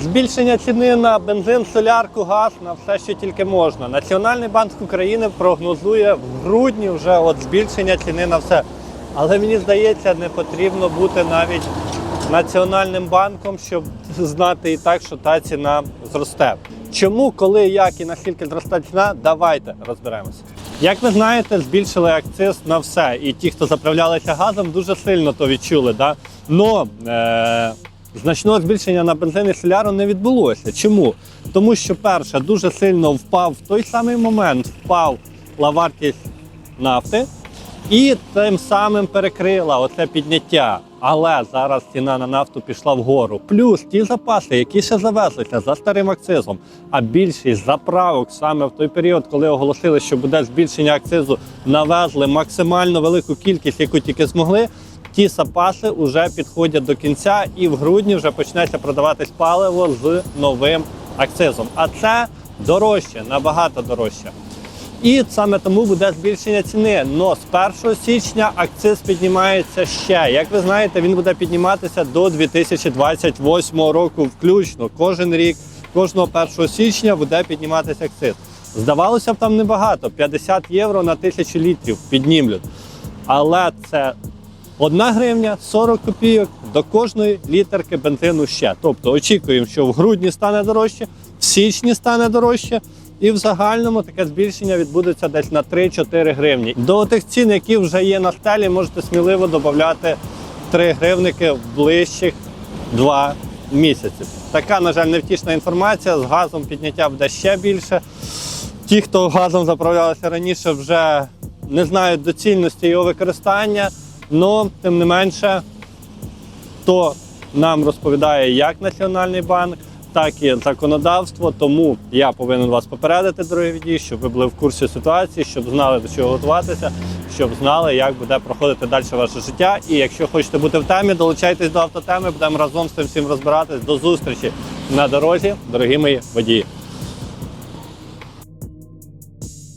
Збільшення ціни на бензин, солярку, газ на все, що тільки можна. Національний банк України прогнозує в грудні вже от збільшення ціни на все. Але мені здається, не потрібно бути навіть національним банком, щоб знати і так, що та ціна зросте. Чому, коли, як і наскільки зросте ціна, давайте розберемося. Як ви знаєте, збільшили акциз на все, і ті, хто заправлялися газом, дуже сильно то відчули. Да? Но е- значного збільшення на бензин і соляру не відбулося. Чому? Тому що, перше, дуже сильно впав в той самий момент впав вартість нафти, і тим самим перекрила оце підняття. Але зараз ціна на нафту пішла вгору. Плюс ті запаси, які ще завезлися за старим акцизом, а більшість заправок саме в той період, коли оголосили, що буде збільшення акцизу, навезли максимально велику кількість, яку тільки змогли. Ті запаси вже підходять до кінця, і в грудні вже почнеться продаватись паливо з новим акцизом. А це дорожче, набагато дорожче. І саме тому буде збільшення ціни. Но з 1 січня акциз піднімається ще. Як ви знаєте, він буде підніматися до 2028 року включно. Кожен рік, кожного 1 січня буде підніматися акциз. Здавалося б, там небагато 50 євро на тисячу літрів піднімлють. Але це 1 гривня 40 копійок до кожної літерки бензину ще. Тобто очікуємо, що в грудні стане дорожче, в січні стане дорожче. І в загальному таке збільшення відбудеться десь на 3-4 гривні. До тих цін, які вже є на стелі, можете сміливо додати 3 гривники в ближчих 2 місяці. Така, на жаль, невтішна інформація. З газом підняття буде ще більше. Ті, хто газом заправлялися раніше, вже не знають доцільності його використання, але тим не менше, то нам розповідає як Національний банк, так і законодавство. Тому я повинен вас попередити, дорогі водії, щоб ви були в курсі ситуації, щоб знали до чого готуватися, щоб знали, як буде проходити далі ваше життя. І якщо хочете бути в темі, долучайтесь до автотеми, будемо разом з цим всім розбиратись. До зустрічі на дорозі, дорогі мої водії.